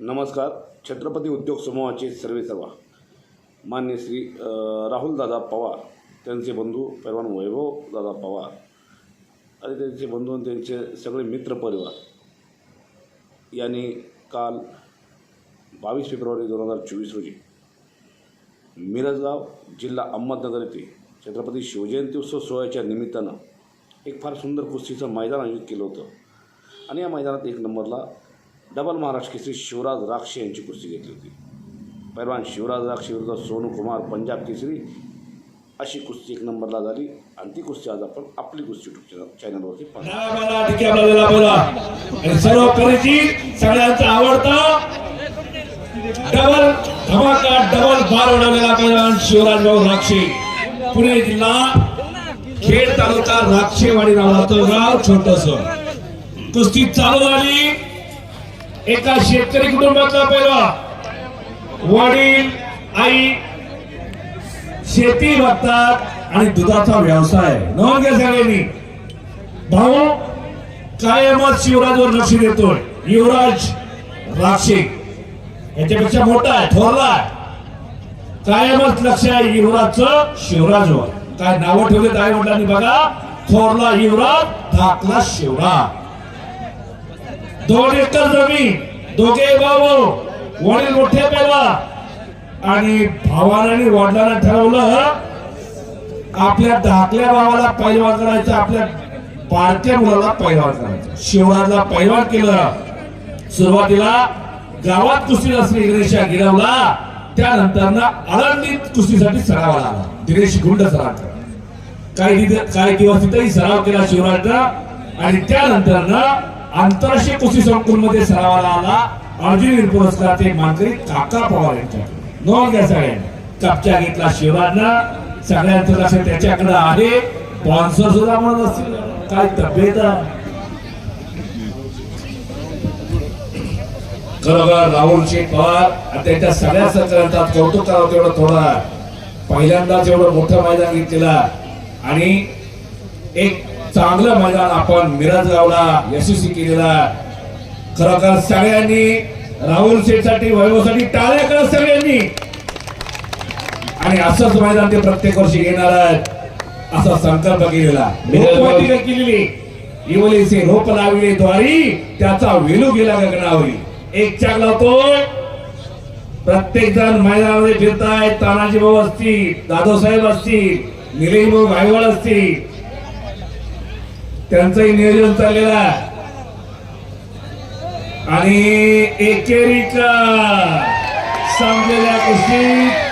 नमस्कार. छत्रपती उद्योग समूहाचे सर्वे सर्वा. मान्य श्री राहुल राहुलदादा पवार त्यांचे बंधू पैलवान वैभव दादा पवार आणि त्यांचे बंधू आणि त्यांचे सगळे मित्रपरिवार यांनी काल बावीस फेब्रुवारी दोन हजार चोवीस रोजी मिरजगाव जिल्हा अहमदनगर येथे छत्रपती शिवजयंती उत्सव सोहळ्याच्या निमित्तानं एक फार सुंदर कुस्तीचं मैदान आयोजित केलं होतं. आणि या मैदानात एक नंबरला डबल महाराष्ट्र केसरी शिवराज राक्षे यांची कुस्ती घेतली होती. पैलवान शिवराज राक्षे विरुद्ध सोनू कुमार पंजाब केसरी अशी कुस्ती एक नंबरला झाली. आणि ती कुस्ती आज आपण आपली कुस्ती यूट्यूब चॅनलवरती पाहतो सर्व परिचित सगळ्यांचा आवडता डबल धमाका डबल बार उडवलेला पैलवान शिवराज भाऊ राक्षे पुणे जिल्हा खेड तालुका राक्षेवाडी नावाचं गाव छोटस. कुस्ती चालू झाली. एका शेतकरी कुटुंबातला पहिला. वडील आई शेती बघतात आणि दुधाचा व्यवसाय. नोंद घ्या सगळ्यांनी. भाऊ कायमच शिवराजवर लक्ष देतोय. युवराज राक्षिक याच्यापेक्षा मोठा आहे थोरला आहे. कायमच लक्ष आहे युवराजचं शिवराजवर. काय नावं ठेवले काय वडिलांनी बघा. थोरला युवराज धाकला शिवराज. दोन एकर जमीन दोघे भाऊ वडील मोठे पेला आणि भावाला आणि वडिलांना ठरवलं आपल्या धाकल्या भावाला पैलवान करायचं आपल्या पारक्या मुलाला पैलवान करायचं. शिवराजला पैलवान केलं. सुरुवातीला गावात कुस्ती असली दिनेशा गिरवला. त्यानंतर ना आळंदीत कुस्तीसाठी सराव आला. दिनेश गुंड सराव काही काही दिवस तिथेही सराव केला शिवराजचा आणि त्यानंतर ना आंतरराष्ट्रीय कुस्ती संकुलमध्ये सरावाला आला अर्जुन पुरस्काराचे मानकरी काका पवार यांच्याकडे नोंद घ्या सगळ्यांनी कपच्या घेतला शिवराजनं सगळ्यांचं लक्ष त्याच्याकडे आहे. स्पॉन्सर सुद्धा म्हणत असतील. काय तब्येत खरोखर राहुल शेख पवार आणि त्यांच्या सगळ्या सहकार्यांचा कौतुक करावं तेवढं थोडा. पहिल्यांदाच एवढं मोठं मैदान घेतलेला. आणि एक चांगलं मैदान आपण मिरज गावला यशस्वी केलेलं. खरोखर सगळ्यांनी राहुल शेठसाठी वैभवसाठी टाळ्या करा सगळ्यांनी. आणि असंच मैदान ते प्रत्येक वर्षी घेणार आहेत असा संकल्प केलेला केलेली? इवलीचे रोप लावले द्वारी त्याचा वेलू गेला गगनावरी एक चाक लावतोय प्रत्येक जण मैदानामध्ये फिरतायत तानाजी भाऊ असतील दादो साहेब असतील निलेश भाऊ गायवाड असतील त्यांचंही नियोजन चाललेलं आहे. आणि एकेरिका संपलेल्या कुस्तीत